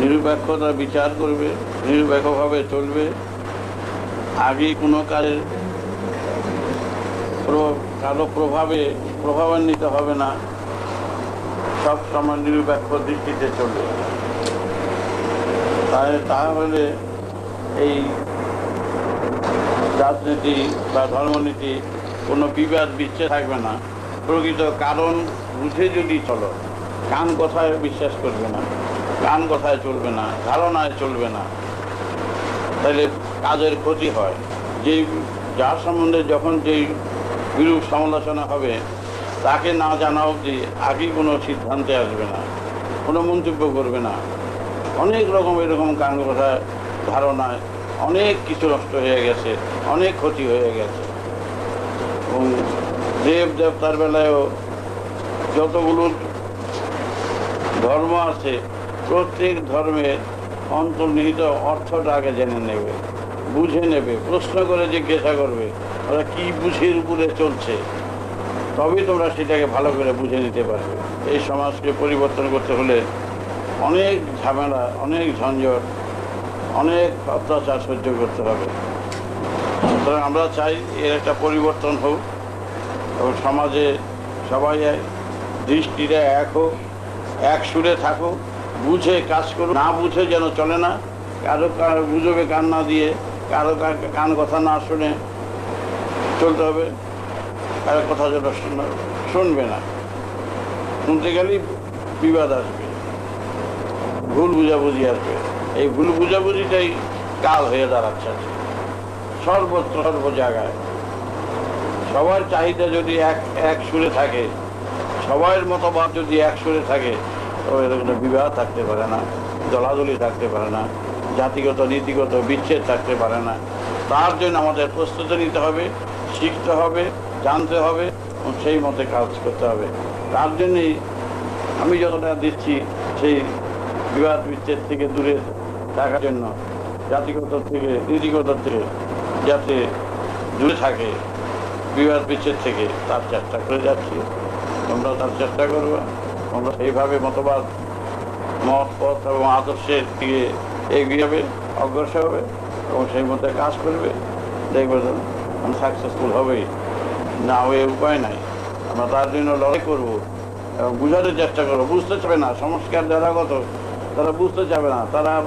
নিরপেক্ষতা বিচার করবে, নিরপেক্ষভাবে চলবে। আগে কোনো কাজের কারও প্রভাবে প্রভাবান্বিত হবে না। সব সময় নিরপেক্ষ দৃষ্টিতে চলবে। তাহলে তাহলে এই রাজনীতি বা ধর্মনীতি কোনো বিবাদ বিচ্ছে থাকবে না। প্রকৃত কারণ বুঝে যদি চলো, কান কথায় বিশ্বাস করবে না? কান কথায় চলবে না, ধারণায় চলবে না। তাহলে কাজের ক্ষতি হয়। যেই যার সম্বন্ধে যখন যেই বিরূপ সমালোচনা হবে, তাকে না জানা অবধি আগে কোনো সিদ্ধান্তে আসবে না, কোনো মন্তব্য করবে না। অনেক রকম এরকম কান কথা ধারণায় অনেক কিছু নষ্ট হয়ে গেছে, অনেক ক্ষতি হয়ে গেছে। এবং দেব দেবতার বেলায়ও যতগুলো ধর্ম আছে প্রত্যেক ধর্মের অন্তর্নিহিত অর্থটা আগে জেনে নেবে, বুঝে নেবে, প্রশ্ন করে জিজ্ঞাসা করবে, ওরা কি বুঝির উপরে চলছে। তবেই তোমরা সেটাকে ভালো করে বুঝে নিতে পারবে। এই সমাজকে পরিবর্তন করতে হলে অনেক ঝামেলা, অনেক ঝঞ্ঝট, অনেক অত্যাচার সহ্য করতে হবে। সুতরাং আমরা চাই এর একটা পরিবর্তন হোক এবং সমাজে সবাই দৃষ্টিটা এক হোক, এক সুরে থাকুক। বুঝে কাজ করুক, না বুঝে যেন চলে না। কারও কারও গুজবে কান না দিয়ে, কারও কান কথা না শুনে চলতে হবে। কারও কথা যেন শুন- শুনবে না। শুনতে গেলেই বিবাদ আসবে। ভুল বুঝাবুঝি আসবে। এই ভুল বুঝাবুঝিটাই কাল হয়ে দাঁড়াচ্ছে। সর্বত্র, সর্ব জায়গায়। সবার চাহিদা যদি এক এক সুরে থাকে সবার মতবাদ যদি এক সুরে থাকে এরকম বিবাহ থাকতে পারে না, দলাদলি থাকতে পারে না, জাতিগত, নীতিগত বিচ্ছেদ থাকতে পারে না। তার জন্য আমাদের প্রস্তুতি নিতে হবে, শিখতে হবে, জানতে হবে এবং সেই মতে কাজ করতে হবে। তার জন্যই আমি যতটা দিচ্ছি সেই বিবাদ বিচ্ছেদ থেকে দূরে থাকার জন্য, জাতিগত থেকে, নীতিগত থেকে যাতে দূরে থাকে বিবাদ বিচ্ছেদ থেকে তার চেষ্টা করে যাচ্ছি। তোমরা তার চেষ্টা করবে। সেইভাবে মতবাদ মত পথ এবং আদর্শের দিকে এগিয়ে যাবে, অগ্রসর হবে এবং সেই মতে কাজ করবে। দেখবে সাকসেসফুল হবেই। না হয়ে উপায় নাই। আমরা তার জন্য লড়াই করব এবং বুঝাতে চেষ্টা করব। বুঝতে চাবে না, সংস্কার যারা গত তারা বুঝতে চাবে না। তারা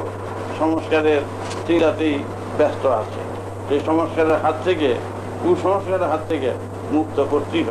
সংস্কারের চিন্তাতেই ব্যস্ত আছে। সেই সংস্কারের হাত থেকে, কুসংস্কারের হাত থেকে মুক্ত করতেই